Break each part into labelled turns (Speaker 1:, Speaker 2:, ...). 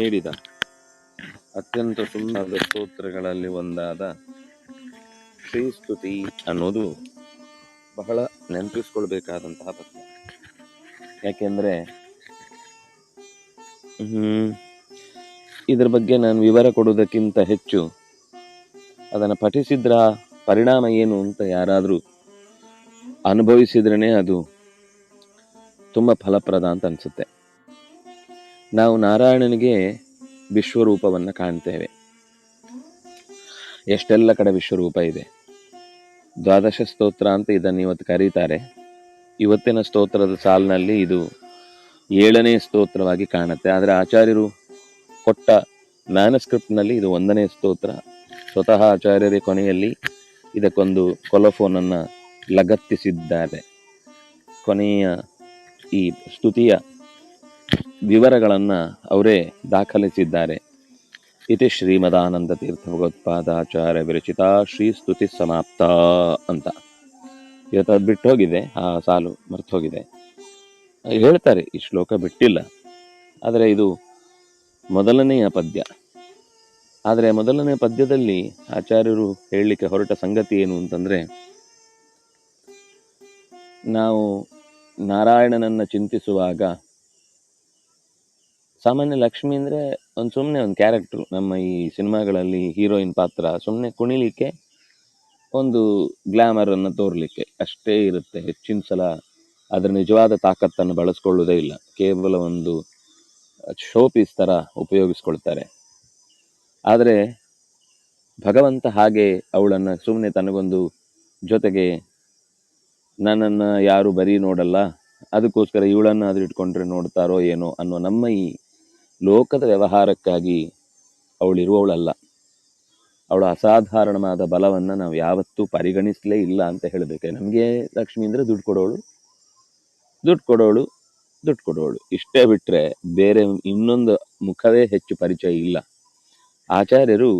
Speaker 1: ನೀಡಿದ ಅತ್ಯಂತ ಸುಂದರದ ಸ್ತೋತ್ರಗಳಲ್ಲಿ ಒಂದಾದ ಶ್ರೀ ಸ್ತುತಿ ಅನ್ನೋದು ಬಹಳ ನೆನಪಿಸ್ಕೊಳ್ಬೇಕಾದಂತಹ ಯಾಕೆಂದ್ರೆ, ಹ್ಮ್, ಇದ್ರ ಬಗ್ಗೆ ನಾನು ವಿವರ ಕೊಡುವುದಕ್ಕಿಂತ ಹೆಚ್ಚು ಅದನ್ನು ಪಠಿಸಿದ್ರ ಪರಿಣಾಮ ಏನು ಅಂತ ಯಾರಾದರೂ ಅನುಭವಿಸಿದ್ರೇ ಅದು ತುಂಬ ಫಲಪ್ರದ ಅಂತ ಅನಿಸುತ್ತೆ. ನಾವು ನಾರಾಯಣನಿಗೆ ವಿಶ್ವರೂಪವನ್ನು ಕಾಣ್ತೇವೆ. ಎಷ್ಟೆಲ್ಲ ಕಡೆ ವಿಶ್ವರೂಪ ಇದೆ. ದ್ವಾದಶ ಸ್ತೋತ್ರ ಅಂತ ಇದನ್ನು ಇವತ್ತು ಕರೀತಾರೆ. ಇವತ್ತಿನ ಸ್ತೋತ್ರದ ಸಾಲಿನಲ್ಲಿ ಇದು ಏಳನೇ ಸ್ತೋತ್ರವಾಗಿ ಕಾಣುತ್ತೆ. ಆದರೆ ಆಚಾರ್ಯರು ಕೊಟ್ಟ ಮ್ಯಾನಸ್ಕ್ರಿಪ್ಟ್ನಲ್ಲಿ ಇದು ಒಂದನೇ ಸ್ತೋತ್ರ. ಸ್ವತಃ ಆಚಾರ್ಯರೇ ಕೊನೆಯಲ್ಲಿ ಇದಕ್ಕೊಂದು ಕೊಲೋಫೋನನ್ನು ಲಗತ್ತಿಸಿದ್ದಾರೆ. ಕೊನೆಯ ಈ ಸ್ತುತಿಯ ವಿವರಗಳನ್ನು ಅವರೇ ದಾಖಲಿಸಿದ್ದಾರೆ. ಇತಿ ಶ್ರೀಮದಾನಂದ ತೀರ್ಥ ಭಗವತ್ಪಾದಾಚಾರ್ಯ ವಿರಚಿತ, ಶ್ರೀ ಸ್ತುತಿ ಸಮಾಪ್ತ ಅಂತ. ಇವತ್ತು ಅದು ಬಿಟ್ಟು ಹೋಗಿದೆ ಆ ಸಾಲು ಮರ್ತು ಹೋಗಿದೆ ಹೇಳ್ತಾರೆ, ಈ ಶ್ಲೋಕ ಬಿಟ್ಟಿಲ್ಲ. ಆದರೆ ಇದು ಮೊದಲನೆಯ ಪದ್ಯ. ಆದರೆ ಮೊದಲನೇ ಪದ್ಯದಲ್ಲಿ ಆಚಾರ್ಯರು ಹೇಳಲಿಕ್ಕೆ ಹೊರಟ ಸಂಗತಿ ಏನು ಅಂತಂದ್ರೆ, ನಾವು ನಾರಾಯಣನನ್ನು ಚಿಂತಿಸುವಾಗ ಸಾಮಾನ್ಯ ಲಕ್ಷ್ಮಿ ಅಂದರೆ ಒಂದು ಸುಮ್ಮನೆ ಒಂದು ಕ್ಯಾರೆಕ್ಟ್ರು ನಮ್ಮ ಈ ಸಿನಿಮಾಗಳಲ್ಲಿ ಹೀರೋಯಿನ್ ಪಾತ್ರ ಸುಮ್ಮನೆ ಕುಣಿಲಿಕ್ಕೆ ಒಂದು ಗ್ಲಾಮರ್ ತೋರಲಿಕ್ಕೆ ಅಷ್ಟೇ ಇರುತ್ತೆ ಹೆಚ್ಚಿನ ಸಲ. ಅದರ ನಿಜವಾದ ತಾಕತ್ತನ್ನು ಬಳಸ್ಕೊಳ್ಳೋದೇ ಇಲ್ಲ. ಕೇವಲ ಒಂದು ಶೋ ಪೀಸ್ ತರ ಉಪಯೋಗಿಸ್ಕೊಳ್ತಾರೆ. ಆದರೆ ಭಗವಂತ ಹಾಗೆ ಅವಳನ್ನು ಸುಮ್ಮನೆ ತನಗೊಂದು ಜೊತೆಗೆ ನನ್ನನ್ನು ಯಾರು ಬರೀ ನೋಡಲ್ಲ, ಅದಕ್ಕೋಸ್ಕರ ಇವಳನ್ನು ಆದ್ರೂ ಇಟ್ಕೊಂಡ್ರೆ ನೋಡ್ತಾರೋ ಏನೋ ಅನ್ನೋ ನಮ್ಮ ಈ ಲೋಕದ ವ್ಯವಹಾರಕ್ಕಾಗಿ ಅವಳಿರುವವಳಲ್ಲ. ಅವಳ ಅಸಾಧಾರಣವಾದ ಬಲವನ್ನು ನಾವು ಯಾವತ್ತೂ ಪರಿಗಣಿಸಲೇ ಇಲ್ಲ ಅಂತ ಹೇಳಬೇಕು. ನಮಗೆ ಲಕ್ಷ್ಮಿ ಅಂದರೆ ದುಡ್ಡು ಕೊಡೋಳು ದುಡ್ಡು ಕೊಡೋಳು ದುಡ್ಡು ಕೊಡೋಳು. ಇಷ್ಟೇ ಬಿಟ್ಟರೆ ಬೇರೆ ಇನ್ನೊಂದು ಮುಖವೇ ಹೆಚ್ಚು ಪರಿಚಯ ಇಲ್ಲ. ಆಚಾರ್ಯರು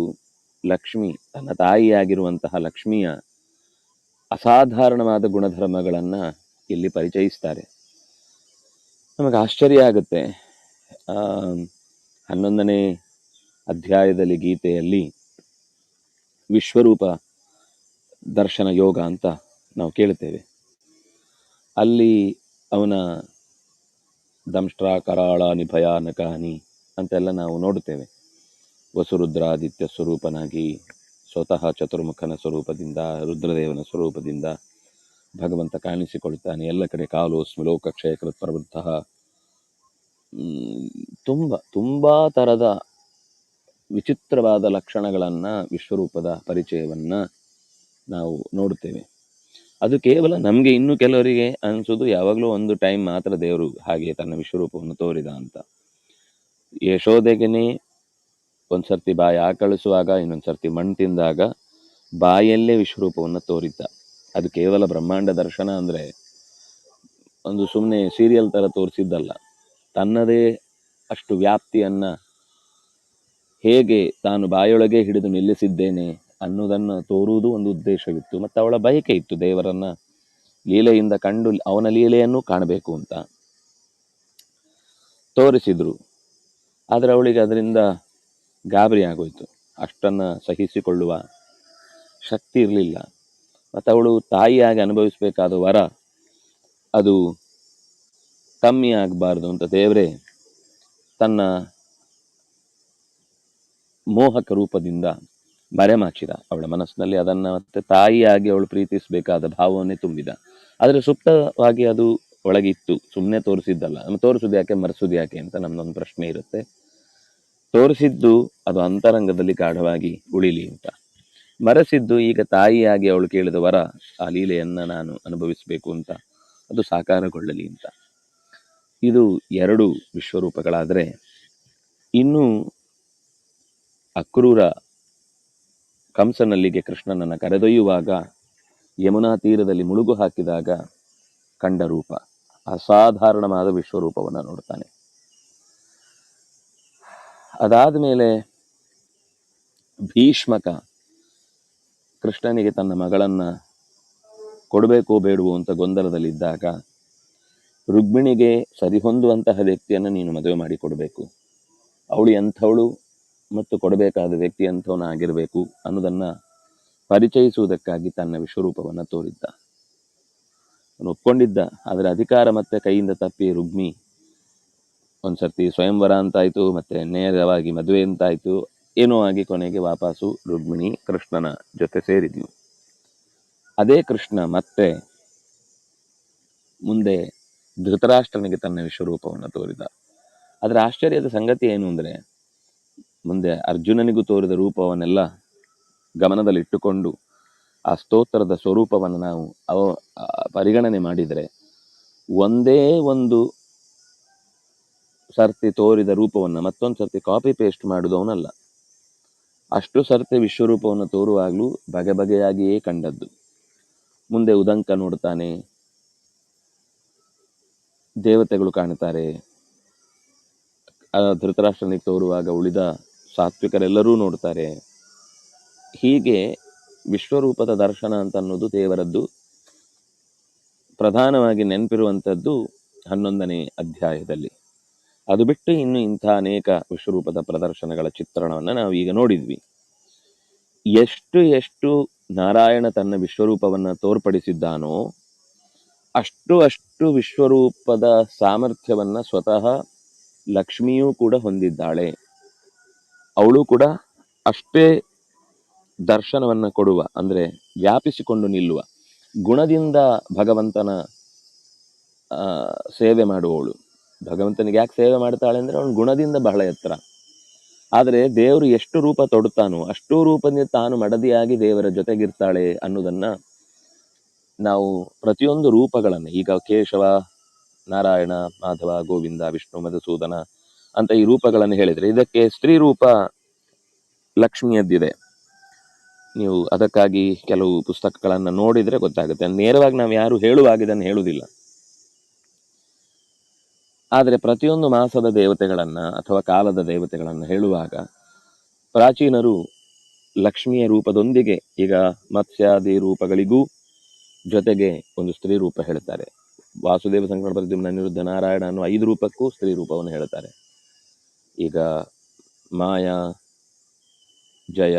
Speaker 1: ಲಕ್ಷ್ಮಿ, ತನ್ನ ತಾಯಿಯಾಗಿರುವಂತಹ ಲಕ್ಷ್ಮಿಯ ಅಸಾಧಾರಣವಾದ ಗುಣಧರ್ಮಗಳನ್ನ ಇಲ್ಲಿ ಪರಿಚಯಿಸ್ತಾರೆ. ನಮಗೆ ಆಶ್ಚರ್ಯ ಆಗುತ್ತೆ. ಹನ್ನೊಂದನೇ ಅಧ್ಯಾಯದಲ್ಲಿ ಗೀತೆಯಲ್ಲಿ ವಿಶ್ವರೂಪ ದರ್ಶನ ಯೋಗ ಅಂತ ನಾವು ಕೇಳ್ತೇವೆ ಅಲ್ಲಿ ಅವನ ದಂಷ್ಟ್ರ, ಕರಾಳ ನಿಭಯಾನಕಾನಿ ಅಂತೆಲ್ಲ ನಾವು ನೋಡುತ್ತೇವೆ. ವಸುರುದ್ರಾದಿತ್ಯ ಸ್ವರೂಪನಾಗಿ ಸ್ವತಃ ಚತುರ್ಮುಖನ ಸ್ವರೂಪದಿಂದ, ರುದ್ರದೇವನ ಸ್ವರೂಪದಿಂದ ಭಗವಂತ ಕಾಣಿಸಿಕೊಳ್ತಾನೆ ಎಲ್ಲ ಕಡೆ ಕಾಲೋಸ್ಮಿ ಲೋಕಕ್ಷಯಕೃತ್ ಪ್ರವೃತ್ತ ತುಂಬ, ತುಂಬಾ ತರದ ವಿಚಿತ್ರವಾದ ಲಕ್ಷಣಗಳನ್ನ ವಿಶ್ವರೂಪದ ಪರಿಚಯವನ್ನ ನಾವು ನೋಡುತ್ತೇವೆ. ಅದು ಕೇವಲ ನಮಗೆ ಇನ್ನು ಕೆಲವರಿಗೆ ಅನಿಸೋದು ಯಾವಾಗಲೂ ಒಂದು ಟೈಮ್ ಮಾತ್ರ ದೇವರು ಹಾಗೆ ತನ್ನ ವಿಶ್ವರೂಪವನ್ನು ತೋರಿದ ಅಂತ. ಯಶೋದೆಗೆನೆ ಒಂದ್ಸರ್ತಿ ಬಾಯಿ ಆಕಳಿಸುವಾಗ, ಇನ್ನೊಂದ್ಸರ್ತಿ ಮಣ್ಣು ತಿಂದಾಗ ಬಾಯಲ್ಲೇ ವಿಶ್ವರೂಪವನ್ನು ತೋರಿದ್ದ. ಅದು ಕೇವಲ ಬ್ರಹ್ಮಾಂಡ ದರ್ಶನ ಅಂದ್ರೆ ಒಂದು ಸುಮ್ಮನೆ ಸೀರಿಯಲ್ ತರ ತೋರಿಸಿದ್ದಲ್ಲ. ತನ್ನದೇ ಅಷ್ಟು ವ್ಯಾಪ್ತಿಯನ್ನು ಹೇಗೆ ತಾನು ಬಾಯೊಳಗೆ ಹಿಡಿದು ನಿಲ್ಲಿಸಿದ್ದೇನೆ ಅನ್ನೋದನ್ನು ತೋರುವುದು ಒಂದು ಉದ್ದೇಶವಿತ್ತು. ಮತ್ತು ಅವಳ ಬಯಕೆ ಇತ್ತು ದೇವರನ್ನ ಲೀಲೆಯಿಂದ ಕಂಡು ಅವನ ಲೀಲೆಯನ್ನು ಕಾಣಬೇಕು ಅಂತ. ತೋರಿಸಿದ್ರು. ಆದರೆ ಅವಳಿಗೆ ಅದರಿಂದ ಗಾಬರಿ ಆಗೋಯಿತು. ಅಷ್ಟನ್ನ ಸಹಿಸಿಕೊಳ್ಳುವ ಶಕ್ತಿ ಇರಲಿಲ್ಲ. ಮತ್ತು ಅವಳು ತಾಯಿಯಾಗಿ ಅನುಭವಿಸಬೇಕಾದ ವರ ಅದು ಕಮ್ಮಿ ಆಗಬಾರ್ದು ಅಂತ ದೇವರೇ ತನ್ನ ಮೋಹಕ ರೂಪದಿಂದ ಮರೆಮಾಚಿದ ಅವಳ ಮನಸ್ಸಿನಲ್ಲಿ ಅದನ್ನ ಮತ್ತೆ ತಾಯಿಯಾಗಿ ಅವಳು ಪ್ರೀತಿಸಬೇಕಾದ ಭಾವವನ್ನೇ ತುಂಬಿದ. ಆದರೆ ಸುಪ್ತವಾಗಿ ಅದು ಒಳಗಿತ್ತು. ಸುಮ್ಮನೆ ತೋರಿಸಿದ್ದಲ್ಲ. ನಮ್ಮ ತೋರಿಸುದು ಯಾಕೆ, ಮರೆಸೋದು ಯಾಕೆ ಅಂತ ನಮ್ದೊಂದು ಪ್ರಶ್ನೆ ಇರುತ್ತೆ. ತೋರಿಸಿದ್ದು ಅದು ಅಂತರಂಗದಲ್ಲಿ ಗಾಢವಾಗಿ ಉಳಿಲಿ ಅಂತ. ಮರೆಸಿದ್ದು ಈಗ ತಾಯಿಯಾಗಿ ಅವಳು ಕೇಳಿದ ವರ, ಆ ಲೀಲೆಯನ್ನು ನಾನು ಅನುಭವಿಸಬೇಕು ಅಂತ. ಅದು ಸಾಕಾರಗೊಳ್ಳಲಿ ಅಂತ. ಇದು ಎರಡು ವಿಶ್ವರೂಪಗಳಾದರೆ, ಇನ್ನು ಅಕ್ರೂರ ಕಂಸನಲ್ಲಿಗೆ ಕೃಷ್ಣನನ್ನು ಕರೆದೊಯ್ಯುವಾಗ, ಯಮುನಾ ತೀರದಲ್ಲಿ ಮುಳುಗು ಹಾಕಿದಾಗ ಕಂಡ ರೂಪ, ಅಸಾಧಾರಣವಾದ ವಿಶ್ವರೂಪವನ್ನು ನೋಡ್ತಾನೆ. ಅದಾದ ಮೇಲೆ ಭೀಷ್ಮಕ ಕೃಷ್ಣನಿಗೆ ತನ್ನ ಮಗಳನ್ನ ಕೊಡಬೇಕೋ ಬೇಡವೋ ಅಂತ ಗೊಂದಲದಲ್ಲಿದ್ದಾಗ ರುಕ್ಮಿಣಿಗೆ ಸರಿಹೊಂದುವಂತಹ ವ್ಯಕ್ತಿಯನ್ನು ನೀನು ಮದುವೆ ಮಾಡಿ ಕೊಡಬೇಕು ಅವಳು ಎಂಥವಳು ಮತ್ತು ಕೊಡಬೇಕಾದ ವ್ಯಕ್ತಿ ಅಂಥವನಾಗಿರಬೇಕು ಅನ್ನೋದನ್ನ ಪರಿಚಯಿಸುವುದಕ್ಕಾಗಿ ತನ್ನ ವಿಶ್ವರೂಪವನ್ನು ತೋರಿದ್ದ. ಒಪ್ಕೊಂಡಿದ್ದ, ಆದರೆ ಅಧಿಕಾರ ಮತ್ತೆ ಕೈಯಿಂದ ತಪ್ಪಿ ರುಗ್ಮಿ ಒಂದ್ಸರ್ತಿ ಸ್ವಯಂವರ ಅಂತಾಯಿತು, ಮತ್ತೆ ನೇರವಾಗಿ ಮದುವೆ ಅಂತಾಯಿತು. ಏನೋ ಆಗಿ ಕೊನೆಗೆ ವಾಪಸ್ಸು ರುಗ್ಮಿಣಿ ಕೃಷ್ಣನ ಜೊತೆ ಸೇರಿದ್ಲು. ಅದೇ ಕೃಷ್ಣ ಮತ್ತೆ ಮುಂದೆ ಧೃತರಾಷ್ಟ್ರನಿಗೆ ತನ್ನ ವಿಶ್ವರೂಪವನ್ನು ತೋರಿದ. ಅದರ ಆಶ್ಚರ್ಯದ ಸಂಗತಿ ಏನು ಅಂದರೆ, ಮುಂದೆ ಅರ್ಜುನನಿಗೂ ತೋರಿದ ರೂಪವನ್ನೆಲ್ಲ ಗಮನದಲ್ಲಿಟ್ಟುಕೊಂಡು ಆ ಸ್ತೋತ್ರದ ಸ್ವರೂಪವನ್ನು ನಾವು ಅವ ಪರಿಗಣನೆ ಮಾಡಿದರೆ, ಒಂದೇ ಒಂದು ಸರ್ತಿ ತೋರಿದ ರೂಪವನ್ನು ಮತ್ತೊಂದು ಸರ್ತಿ ಕಾಪಿ ಪೇಸ್ಟ್ ಮಾಡಿದವನಲ್ಲ. ಅಷ್ಟು ಸರ್ತಿ ವಿಶ್ವರೂಪವನ್ನು ತೋರುವಾಗಲೂ ಬಗೆ ಬಗೆಯಾಗಿಯೇ ಕಂಡದ್ದು. ಮುಂದೆ ಉದಂಕ ನೋಡ್ತಾನೆ ದೇವತೆಗಳು ಕಾಣ್ತಾರೆ ಆ ಧೃತರಾಷ್ಟ್ರನಿಗೆ ತೋರುವಾಗ ಉಳಿದ ಸಾತ್ವಿಕರೆಲ್ಲರೂ ನೋಡ್ತಾರೆ ಹೀಗೆ ವಿಶ್ವರೂಪದ ದರ್ಶನ ಅಂತ ಅನ್ನೋದು ದೇವರದ್ದು. ಪ್ರಧಾನವಾಗಿ ನೆನಪಿರುವಂಥದ್ದು ಹನ್ನೊಂದನೇ ಅಧ್ಯಾಯದಲ್ಲಿ. ಅದು ಬಿಟ್ಟು ಇನ್ನು ಇಂಥ ಅನೇಕ ವಿಶ್ವರೂಪದ ಪ್ರದರ್ಶನಗಳ ಚಿತ್ರಣವನ್ನು ನಾವು ಈಗ ನೋಡಿದ್ವಿ. ಎಷ್ಟು ಎಷ್ಟು ನಾರಾಯಣ ತನ್ನ ವಿಶ್ವರೂಪವನ್ನು ತೋರ್ಪಡಿಸಿದ್ದಾನೋ ಅಷ್ಟು ಅಷ್ಟು ವಿಶ್ವರೂಪದ ಸಾಮರ್ಥ್ಯವನ್ನ ಸ್ವತಃ ಲಕ್ಷ್ಮಿಯೂ ಕೂಡ ಹೊಂದಿದ್ದಾಳೆ. ಅವಳು ಕೂಡ ಅಷ್ಟೇ ದರ್ಶನವನ್ನ ಕೊಡುವ, ಅಂದ್ರೆ ವ್ಯಾಪಿಸಿಕೊಂಡು ನಿಲ್ಲುವ, ಗುಣದಿಂದ ಭಗವಂತನ ಸೇವೆ ಮಾಡುವವಳು. ಭಗವಂತನಿಗೆ ಯಾಕೆ ಸೇವೆ ಮಾಡ್ತಾಳೆ ಅಂದ್ರೆ ಅವನು ಗುಣದಿಂದ ಬಹಳ ಎತ್ತರ. ಆದರೆ ದೇವರು ಎಷ್ಟು ರೂಪ ತೊಡುತ್ತಾನೋ ಅಷ್ಟು ರೂಪದಿಂದ ತಾನು ಮಡದಿಯಾಗಿ ದೇವರ ಜೊತೆಗಿರ್ತಾಳೆ ಅನ್ನೋದನ್ನ ನಾವು ಪ್ರತಿಯೊಂದು ರೂಪಗಳನ್ನು, ಈಗ ಕೇಶವ, ನಾರಾಯಣ, ಮಾಧವ, ಗೋವಿಂದ, ವಿಷ್ಣು, ಮಧುಸೂದನ ಅಂತ ಈ ರೂಪಗಳನ್ನು ಹೇಳಿದ್ರೆ, ಇದಕ್ಕೆ ಸ್ತ್ರೀ ರೂಪ ಲಕ್ಷ್ಮಿಯದ್ದಿದೆ. ನೀವು ಅದಕ್ಕಾಗಿ ಕೆಲವು ಪುಸ್ತಕಗಳನ್ನು ನೋಡಿದ್ರೆ ಗೊತ್ತಾಗುತ್ತೆ. ನೇರವಾಗಿ ನಾವು ಯಾರು ಹೇಳುವಾಗ ಇದನ್ನು ಹೇಳುವುದಿಲ್ಲ. ಆದರೆ ಪ್ರತಿಯೊಂದು ಮಾಸದ ದೇವತೆಗಳನ್ನು ಅಥವಾ ಕಾಲದ ದೇವತೆಗಳನ್ನು ಹೇಳುವಾಗ ಪ್ರಾಚೀನರು ಲಕ್ಷ್ಮಿಯ ರೂಪದೊಂದಿಗೆ ಈಗ ಮತ್ಸ್ಯಾದಿ ರೂಪಗಳಿಗೂ ಜೊತೆಗೆ ಒಂದು ಸ್ತ್ರೀ ರೂಪ ಹೇಳ್ತಾರೆ. ವಾಸುದೇವ ಸಂಕಟ ನಿರುದ್ಧ ನಾರಾಯಣ ಅನ್ನೋ ಐದು ರೂಪಕ್ಕೂ ಸ್ತ್ರೀ ರೂಪವನ್ನು ಹೇಳ್ತಾರೆ. ಈಗ ಮಾಯಾ, ಜಯ,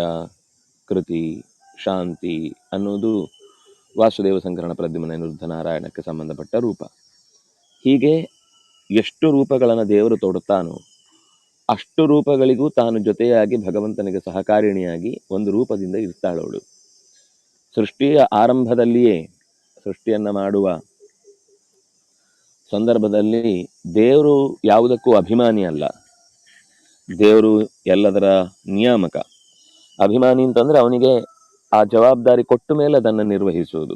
Speaker 1: ಕೃತಿ, ಶಾಂತಿ ಅನ್ನೋದು ವಾಸುದೇವ ಸಂಕರಣ ಪ್ರದ್ಯುಮ್ನ ಅನಿರುದ್ಧ ನಾರಾಯಣಕ್ಕೆ ಸಂಬಂಧಪಟ್ಟ ರೂಪ. ಹೀಗೆ ಎಷ್ಟು ರೂಪಗಳನ್ನು ದೇವರು ತೊಡುತ್ತಾನೋ ಅಷ್ಟು ರೂಪಗಳಿಗೂ ತಾನು ಜೊತೆಯಾಗಿ ಭಗವಂತನಿಗೆ ಸಹಕಾರಿಣಿಯಾಗಿ ಒಂದು ರೂಪದಿಂದ ಇರ್ತಾಳವಳು ಸೃಷ್ಟಿಯ ಆರಂಭದಲ್ಲಿಯೇ ಸೃಷ್ಟಿಯನ್ನು ಮಾಡುವ ಸಂದರ್ಭದಲ್ಲಿ ದೇವರು ಯಾವುದಕ್ಕೂ ಅಭಿಮಾನಿ ಅಲ್ಲ. ದೇವರು ಎಲ್ಲದರ ನಿಯಾಮಕ. ಅಭಿಮಾನಿ ಅಂತಂದ್ರೆ ಅವನಿಗೆ ಆ ಜವಾಬ್ದಾರಿ ಕೊಟ್ಟ ಮೇಲೆ ಅದನ್ನು ನಿರ್ವಹಿಸುವುದು.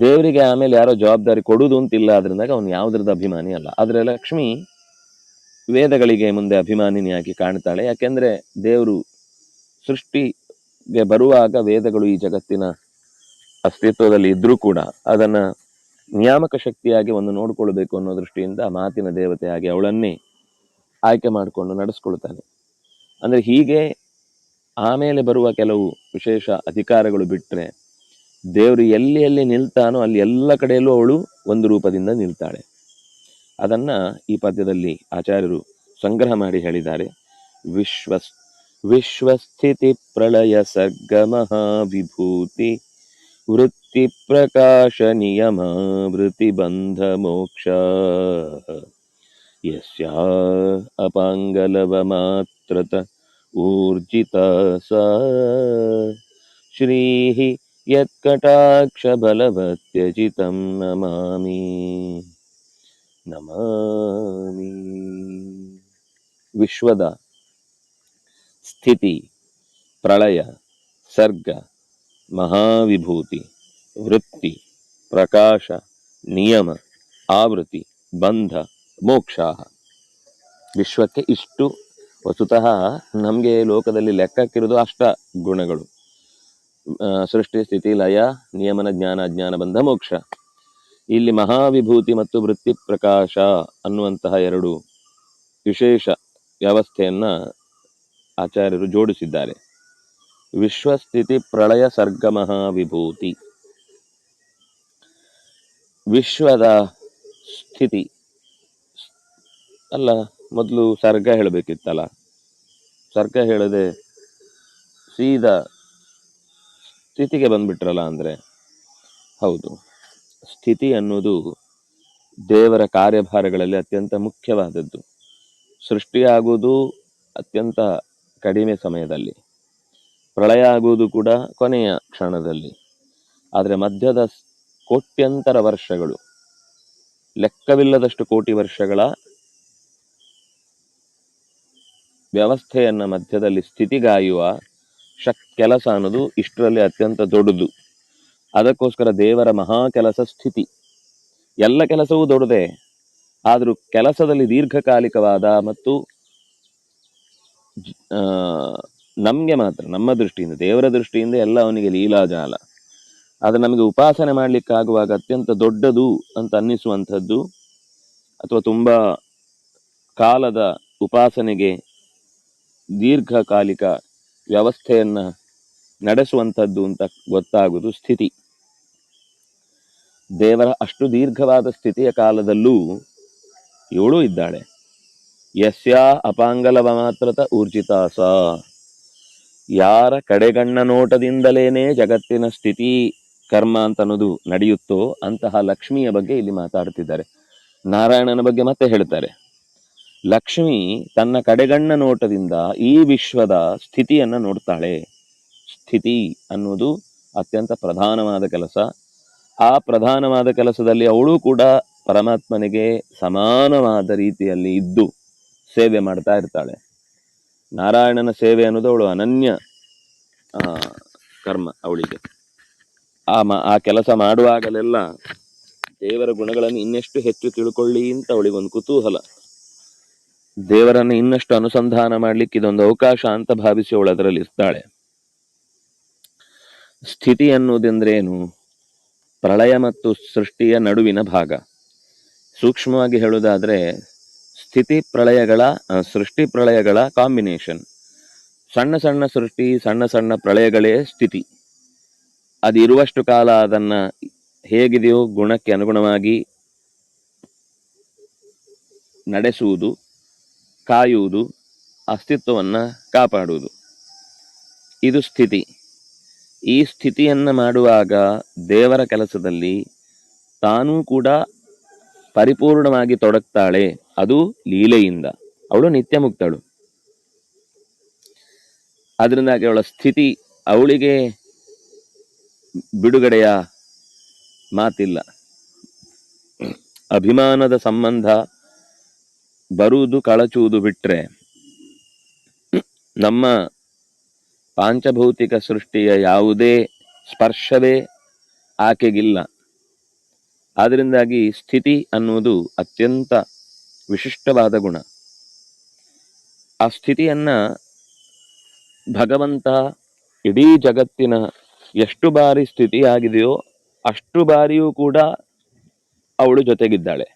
Speaker 1: ದೇವರಿಗೆ ಆಮೇಲೆ ಯಾರೋ ಜವಾಬ್ದಾರಿ ಕೊಡುವುದು ಅಂತಿಲ್ಲ ಅದರಿಂದಾಗ ಅವನು ಯಾವುದ್ರದ್ದು ಅಭಿಮಾನಿ ಅಲ್ಲ. ಆದರೆ ಲಕ್ಷ್ಮಿ ವೇದಗಳಿಗೆ ಮುಂದೆ ಅಭಿಮಾನಿನಿಯಾಗಿ ಕಾಣ್ತಾಳೆ. ಯಾಕೆಂದ್ರೆ ದೇವರು ಸೃಷ್ಟಿಗೆ ಬರುವಾಗ ವೇದಗಳು ಈ ಜಗತ್ತಿನ ಅಸ್ತಿತ್ವದಲ್ಲಿ ಇದ್ರೂ ಕೂಡ ಅದನ್ನ ನಿಯಾಮಕ ಶಕ್ತಿಯಾಗಿ ಒಂದು ನೋಡ್ಕೊಳ್ಬೇಕು ಅನ್ನೋ ದೃಷ್ಟಿಯಿಂದ ಮಾತಿನ ದೇವತೆಯಾಗಿ ಅವಳನ್ನೇ ಆಯ್ಕೆ ಮಾಡಿಕೊಂಡು ನಡೆಸ್ಕೊಳ್ತಾನೆ. ಅಂದ್ರೆ ಹೀಗೆ ಆಮೇಲೆ ಬರುವ ಕೆಲವು ವಿಶೇಷ ಅಧಿಕಾರಗಳು ಬಿಟ್ಟರೆ ದೇವರು ಎಲ್ಲಿ ಎಲ್ಲಿ ನಿಲ್ತಾನೋ ಅಲ್ಲಿ ಎಲ್ಲ ಕಡೆಯಲ್ಲೂ ಅವಳು ಒಂದು ರೂಪದಿಂದ ನಿಲ್ತಾಳೆ. ಅದನ್ನ ಈ ಪದ್ಯದಲ್ಲಿ ಆಚಾರ್ಯರು ಸಂಗ್ರಹ ಮಾಡಿ ಹೇಳಿದ್ದಾರೆ. ವಿಶ್ವ ವಿಶ್ವಸ್ಥಿತಿ ಪ್ರಳಯ ಸರ್ಗ ಮಹಾವಿಭೂತಿ ವೃತ್ತಿ ಪ್ರಕಾಶ ನಿಯಮ ವೃತ್ತಿ ಬಂಧ ಮೋಕ್ಷ ಯಸ್ಯ ಅಪಾಂಗಲವ ಮಾತ್ರತ ಊರ್ಜಿತ ಸ ಶ್ರೀ ಯತ್ಕಟಾಕ್ಷ ಬಲವತ್ಯಜಿತಂ ನಮಾಮಿ ನಮಾಮಿ ವಿಶ್ವದ ಸ್ಥಿತಿ, ಪ್ರಳಯ, ಸರ್ಗ, ಮಹಾವಿಭೂತಿ, ವೃತ್ತಿ, ಪ್ರಕಾಶ, ನಿಯಮ, ಆವೃತ್ತಿ, ಬಂಧ ಮೋಕ್ಷ ವಿಶ್ವಕ್ಕೆ ಇಷ್ಟು ವಸ್ತುತಃ ನಮಗೆ ಲೋಕದಲ್ಲಿ ಲೆಕ್ಕಕ್ಕಿರೋದು ಅಷ್ಟ ಗುಣಗಳು. ಸೃಷ್ಟಿ, ಸ್ಥಿತಿ, ಲಯ, ನಿಯಮನ ಜ್ಞಾನ ಜ್ಞಾನ ಬಂಧ, ಮೋಕ್ಷ. ಇಲ್ಲಿ ಮಹಾವಿಭೂತಿ ಮತ್ತು ವೃತ್ತಿ, ಪ್ರಕಾಶ ಅನ್ನುವಂತಹ ಎರಡು ವಿಶೇಷ ವ್ಯವಸ್ಥೆಯನ್ನ ಆಚಾರ್ಯರು ಜೋಡಿಸಿದ್ದಾರೆ. ವಿಶ್ವಸ್ಥಿತಿ ಪ್ರಳಯ ಸರ್ಗ ಮಹಾವಿಭೂತಿ ವಿಶ್ವದ ಸ್ಥಿತಿ. ಅಲ್ಲ, ಮೊದಲು ಸರ್ಗ ಹೇಳಬೇಕಿತ್ತಲ್ಲ. ಸರ್ಗ ಹೇಳದೆ ಸೀದಾ ಸ್ಥಿತಿಗೆ ಬಂದ್ಬಿಟ್ರಲ್ಲ ಅಂದರೆ? ಹೌದು. ಸ್ಥಿತಿ ಅನ್ನೋದು ದೇವರ ಕಾರ್ಯಭಾರಗಳಲ್ಲಿ ಅತ್ಯಂತ ಮುಖ್ಯವಾದದ್ದು. ಸೃಷ್ಟಿಯಾಗುವುದು ಅತ್ಯಂತ ಕಡಿಮೆ ಸಮಯದಲ್ಲಿ. ಪ್ರಳಯ ಆಗುವುದು ಕೂಡ ಕೊನೆಯ ಕ್ಷಣದಲ್ಲಿ. ಆದರೆ ಮಧ್ಯದ ಕೋಟ್ಯಂತರ ವರ್ಷಗಳು. ಲೆಕ್ಕವಿಲ್ಲದಷ್ಟು ಕೋಟಿ ವರ್ಷಗಳ ವ್ಯವಸ್ಥೆಯನ್ನ ಮಧ್ಯದಲ್ಲಿ ಸ್ಥಿತಿಗಾಯುವ ಶಕ್, ಕೆಲಸ ಅನ್ನೋದು ಇಷ್ಟರಲ್ಲಿ ಅತ್ಯಂತ ದೊಡ್ಡದು. ಅದಕ್ಕೋಸ್ಕರ ದೇವರ ಮಹಾ ಕೆಲಸ ಸ್ಥಿತಿ. ಎಲ್ಲ ಕೆಲಸವೂ ದೊಡ್ಡದೇ. ಆದರೂ ಕೆಲಸದಲ್ಲಿ ದೀರ್ಘಕಾಲಿಕವಾದ ಮತ್ತು ನಮ್ಗೆ ಮಾತ್ರ, ನಮ್ಮ ದೃಷ್ಟಿಯಿಂದ, ದೇವರ ದೃಷ್ಟಿಯಿಂದ ಎಲ್ಲ ಅವನಿಗೆ ಲೀಲಾಜಾಲ ಆದರೆ ನಮಗೆ ಉಪಾಸನೆ ಮಾಡಲಿಕ್ಕಾಗುವಾಗ ಅತ್ಯಂತ ದೊಡ್ಡದು ಅಂತ ಅನ್ನಿಸುವಂಥದ್ದು, ಅಥವಾ ತುಂಬಾ ಕಾಲದ ಉಪಾಸನೆಗೆ ದೀರ್ಘಕಾಲಿಕ ವ್ಯವಸ್ಥೆಯನ್ನು ನಡೆಸುವಂಥದ್ದು ಅಂತ ಗೊತ್ತಾಗುವುದು ಸ್ಥಿತಿ. ದೇವರ ಅಷ್ಟು ದೀರ್ಘವಾದ ಸ್ಥಿತಿಯ ಕಾಲದಲ್ಲೂ ಇವಳು ಇದ್ದಾಳೆ. ಯಸ್ಯ ಅಪಾಂಗಲವ ಮಾತ್ರತ ಊರ್ಜಿತಾಸ ಯಾರ ಕಡೆಗಣ್ಣ ನೋಟದಿಂದಲೇನೆ ಜಗತ್ತಿನ ಸ್ಥಿತಿ ಕರ್ಮ ಅಂತ ಅನ್ನೋದು ನಡೆಯುತ್ತೋ ಅಂತಹ ಲಕ್ಷ್ಮಿಯ ಬಗ್ಗೆ ಇಲ್ಲಿ ಮಾತಾಡ್ತಿದ್ದಾರೆ ನಾರಾಯಣನ ಬಗ್ಗೆ ಮತ್ತೆ ಹೇಳ್ತಾರೆ ಲಕ್ಷ್ಮಿ ತನ್ನ ಕಡೆಗಣ್ಣ ನೋಟದಿಂದ ಈ ವಿಶ್ವದ ಸ್ಥಿತಿಯನ್ನ ನೋಡ್ತಾಳೆ. ಸ್ಥಿತಿ ಅನ್ನೋದು ಅತ್ಯಂತ ಪ್ರಧಾನವಾದ ಕೆಲಸ. ಆ ಪ್ರಧಾನವಾದ ಕೆಲಸದಲ್ಲಿ ಅವಳು ಕೂಡ ಪರಮಾತ್ಮನಿಗೆ ಸಮಾನವಾದ ರೀತಿಯಲ್ಲಿ ಇದ್ದು ಸೇವೆ ಮಾಡ್ತಾ ಇರ್ತಾಳೆ. ನಾರಾಯಣನ ಸೇವೆ ಅನ್ನೋದು ಅವಳು ಅನನ್ಯ ಕರ್ಮ ಅವಳಿಗೆ. ಆ ಮ, ಆ ಕೆಲಸ ಮಾಡುವಾಗಲೆಲ್ಲ ದೇವರ ಗುಣಗಳನ್ನು ಇನ್ನೆಷ್ಟು ಹೆಚ್ಚು ತಿಳ್ಕೊಳ್ಳಿ ಅಂತ ಅವಳಿಗೆ ಒಂದು ಕುತೂಹಲ. ದೇವರನ್ನು ಇನ್ನಷ್ಟು ಅನುಸಂಧಾನ ಮಾಡ್ಲಿಕ್ಕೆ ಇದೊಂದು ಅವಕಾಶ ಅಂತ ಭಾವಿಸಿ ಅವಳು ಅದರಲ್ಲಿ ಇರ್ತಾಳೆ. ಸ್ಥಿತಿ ಅನ್ನುವುದೆಂದ್ರೇನು ಪ್ರಳಯ ಮತ್ತು ಸೃಷ್ಟಿಯ ನಡುವಿನ ಭಾಗ. ಸೂಕ್ಷ್ಮವಾಗಿ ಹೇಳುವುದಾದ್ರೆ ಸ್ಥಿತಿ ಪ್ರಳಯಗಳ ಸೃಷ್ಟಿ ಪ್ರಳಯಗಳ ಕಾಂಬಿನೇಷನ್. ಸಣ್ಣ ಸಣ್ಣ ಸೃಷ್ಟಿ, ಸಣ್ಣ ಸಣ್ಣ ಪ್ರಳಯಗಳೇ ಸ್ಥಿತಿ. ಅದು ಇರುವಷ್ಟು ಕಾಲ ಅದನ್ನು ಹೇಗಿದೆಯೋ ಗುಣಕ್ಕೆ ಅನುಗುಣವಾಗಿ ನಡೆಸುವುದು, ಕಾಯುವುದು, ಅಸ್ತಿತ್ವವನ್ನು ಕಾಪಾಡುವುದು. ಇದು ಸ್ಥಿತಿ. ಈ ಸ್ಥಿತಿಯನ್ನು ಮಾಡುವಾಗ ದೇವರ ಕೆಲಸದಲ್ಲಿ ತಾನೂ ಕೂಡ ಪರಿಪೂರ್ಣವಾಗಿ ತೊಡಗ್ತಾಳೆ. ಅದು ಲೀಲೆಯಿಂದ. ಅವಳು ನಿತ್ಯ ಮುಕ್ತಳು ಅದರಿಂದಾಗಿ ಅವಳ ಸ್ಥಿತಿ ಅವಳಿಗೆ ಬಿಡುಗಡೆಯ ಮಾತಿಲ್ಲ. ಅಭಿಮಾನದ ಸಂಬಂಧ ಬರುವುದು ಕಳಚುವುದು ಬಿಟ್ಟರೆ ನಮ್ಮ ಪಾಂಚಭೌತಿಕ ಸೃಷ್ಟಿಯ ಯಾವುದೇ ಸ್ಪರ್ಶವೇ ಆಕೆಗಿಲ್ಲ. ಆದ್ದರಿಂದಾಗಿ ಸ್ಥಿತಿ ಅನ್ನುವುದು ಅತ್ಯಂತ ವಿಶಿಷ್ಟವಾದ ಗುಣ. ಆ ಸ್ಥಿತಿಯನ್ನು ಭಗವಂತ ಇಡೀ ಜಗತ್ತಿನ ಎಷ್ಟು ಬಾರಿ ಸ್ಥಿತಿ ಆಗಿದೆಯೋ ಅಷ್ಟು ಬಾರಿಯೂ ಕೂಡ ಅವಳು ಜೊತೆಗಿದ್ದಾಳೆ.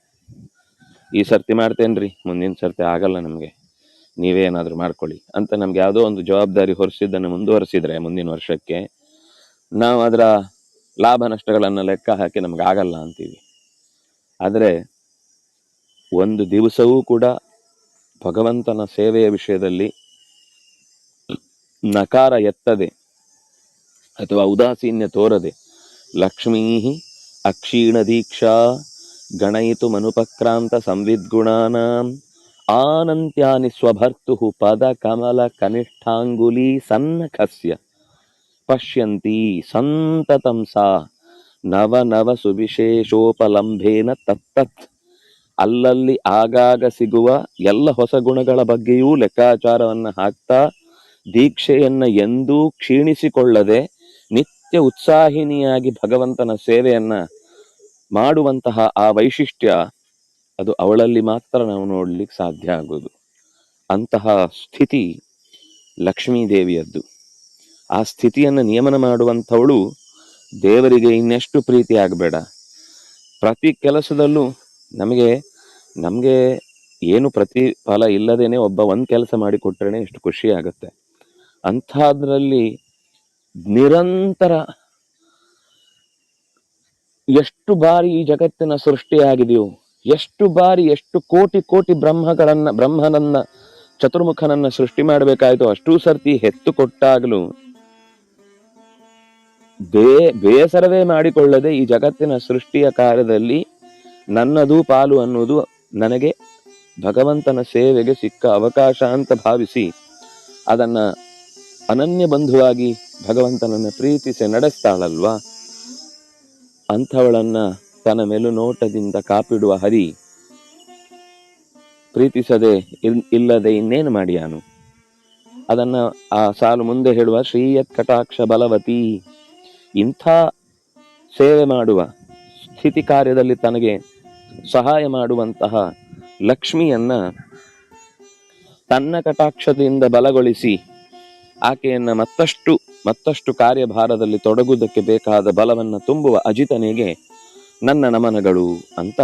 Speaker 1: ಈ ಸರ್ತಿ ಮಾಡ್ತೇನ್ರಿ, ಮುಂದಿನ ಸರ್ತಿ ಆಗಲ್ಲ ನಮಗೆ. ನೀವೇ ಏನಾದರೂ ಮಾಡ್ಕೊಳ್ಳಿ ಅಂತ ನಮ್ಗೆ ಯಾವುದೋ ಒಂದು ಜವಾಬ್ದಾರಿ ಹೊರಿಸಿದ್ದನ್ನು ಮುಂದುವರೆಸಿದ್ರೆ ಮುಂದಿನ ವರ್ಷಕ್ಕೆ ನಾವು ಅದರ ಲಾಭ ನಷ್ಟಗಳನ್ನು ಲೆಕ್ಕ ಹಾಕಿ ನಮ್ಗೆ ಆಗಲ್ಲ ಅಂತೀವಿ. ಆದರೆ ಒಂದು ದಿವಸವೂ ಕೂಡ ಭಗವಂತನ ಸೇವೆಯ ವಿಷಯದಲ್ಲಿ ನಕಾರ ಎತ್ತದೆ ಅಥವಾ ಉದಾಸೀನ್ಯ ತೋರದೆ. ಲಕ್ಷ್ಮೀ ಅಕ್ಷೀಣ ದೀಕ್ಷಾ ಗಣಯಿತು ಮನುಪಕ್ರಾಂತ ಸಂವಿದ್ಗುಣಾನಾಂ ಆನಂತ್ಯಾನಿ ಸ್ವಭರ್ತು ಪದ ಕಮಲ ಕನಿಷ್ಠಾಂಗುಲಿ ಸನ್ನಖಸ್ಯ ಪಶ್ಯಂತಿ ಸಂತತಂ ಸಾ ನವ ನವ ಸುವಿಶೇಷೋಪಲಂಭೇನ ತತ್ತತ್. ಅಲ್ಲಲ್ಲಿ ಆಗಾಗ ಸಿಗುವ ಎಲ್ಲ ಹೊಸ ಗುಣಗಳ ಬಗ್ಗೆಯೂ ಲೆಕ್ಕಾಚಾರವನ್ನು ಹಾಕ್ತಾ, ದೀಕ್ಷೆಯನ್ನು ಎಂದೂ ಕ್ಷೀಣಿಸಿಕೊಳ್ಳದೆ ನಿತ್ಯ ಉತ್ಸಾಹಿನಿಯಾಗಿ ಭಗವಂತನ ಸೇವೆಯನ್ನ ಮಾಡುವಂತಹ ಆ ವೈಶಿಷ್ಟ್ಯ, ಅದು ಅವಳಲ್ಲಿ ಮಾತ್ರ ನಾವು ನೋಡಲಿಕ್ಕೆ ಸಾಧ್ಯ ಆಗೋದು. ಅಂತಹ ಸ್ಥಿತಿ ಲಕ್ಷ್ಮೀದೇವಿಯದ್ದು. ಆ ಸ್ಥಿತಿಯನ್ನು ನಿಯಮನ ಮಾಡುವಂಥವಳು ದೇವರಿಗೆ ಇನ್ನೆಷ್ಟು ಪ್ರೀತಿ ಆಗಬೇಡ ಪ್ರತಿ ಕೆಲಸದಲ್ಲೂ ನಮಗೆ ನಮಗೆ ಏನು ಪ್ರತಿಫಲ ಇಲ್ಲದೇನೆ ಒಬ್ಬ ಒಂದು ಕೆಲಸ ಮಾಡಿ ಕೊಟ್ಟರೆ ಎಷ್ಟು ಖುಷಿ ಆಗುತ್ತೆ. ಅಂಥದ್ರಲ್ಲಿ ನಿರಂತರ ಎಷ್ಟು ಬಾರಿ ಈ ಜಗತ್ತಿನ ಸೃಷ್ಟಿಯಾಗಿದೆಯೋ, ಎಷ್ಟು ಬಾರಿ ಎಷ್ಟು ಕೋಟಿ ಕೋಟಿ ಬ್ರಹ್ಮಗಳನ್ನ, ಬ್ರಹ್ಮನನ್ನ, ಚತುರ್ಮುಖನನ್ನ ಸೃಷ್ಟಿ ಮಾಡಬೇಕಾಯ್ತು ಅಷ್ಟೂ ಸರ್ತಿ ಹೆತ್ತು ಕೊಟ್ಟಾಗಲೂ ಬೇ, ಬೇಸರವೇ ಮಾಡಿಕೊಳ್ಳದೆ ಈ ಜಗತ್ತಿನ ಸೃಷ್ಟಿಯ ಕಾರ್ಯದಲ್ಲಿ ನನ್ನದು ಪಾಲು ಅನ್ನುವುದು ನನಗೆ ಭಗವಂತನ ಸೇವೆಗೆ ಸಿಕ್ಕ ಅವಕಾಶ ಅಂತ ಭಾವಿಸಿ ಅದನ್ನು ಅನನ್ಯ ಬಂಧುವಾಗಿ ಭಗವಂತನನ್ನು ಪ್ರೀತಿಸಿ ನಡೆಸ್ತಾಳಲ್ವಾ? ಅಂಥವಳನ್ನು ತನ್ನ ಮೇಲು ನೋಟದಿಂದ ಕಾಪಿಡುವ ಹರಿ ಪ್ರೀತಿಸದೆ ಇಲ್- ಇಲ್ಲದೆ ಇನ್ನೇನು ಮಾಡಿಯಾನು? ಅದನ್ನ ಆ ಸಾಲು ಮುಂದೆ ಹೇಳುವ ಶ್ರೀಯತ್ ಕಟಾಕ್ಷ ಬಲವತಿ, ಇಂಥ ಸೇವೆ ಮಾಡುವ ಸ್ಥಿತಿ ಕಾರ್ಯದಲ್ಲಿ ತನಗೆ ಸಹಾಯ ಮಾಡುವಂತಹ ಲಕ್ಷ್ಮಿಯನ್ನ ತನ್ನ ಕಟಾಕ್ಷದಿಂದ ಬಲಗೊಳಿಸಿ ಆಕೆಯನ್ನ ಮತ್ತಷ್ಟು ಮತ್ತಷ್ಟು ಕಾರ್ಯಭಾರದಲ್ಲಿ ತೊಡಗುವುದಕ್ಕೆ ಬೇಕಾದ ಬಲವನ್ನ ತುಂಬುವ ಅಜಿತನಿಗೆ ನನ್ನ ನಮನಗಳು ಅಂತ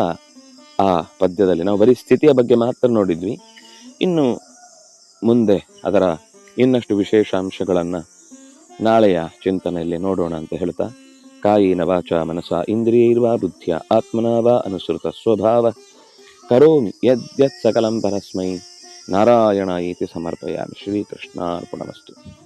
Speaker 1: ಆ ಪದ್ಯದಲ್ಲಿ ನಾವು ಬರೀ ಸ್ಥಿತಿಯ ಬಗ್ಗೆ ಮಾತ್ರ ನೋಡಿದ್ವಿ. ಇನ್ನು ಮುಂದೆ ಅದರ ಇನ್ನಷ್ಟು ವಿಶೇಷಾಂಶಗಳನ್ನು ನಾಳೆಯ ಚಿಂತನೆಯಲ್ಲಿ ನೋಡೋಣ ಅಂತ ಹೇಳ್ತಾ कायेन वाचा मनसा इन्द्रियैर्वा बुद्ध्या आत्मना वा अनुसृत स्वभावः। करोमि यद्यत् सकलं परस्मै। नारायणायेति समर्पयामि। श्रीकृष्णार्पणमस्तु।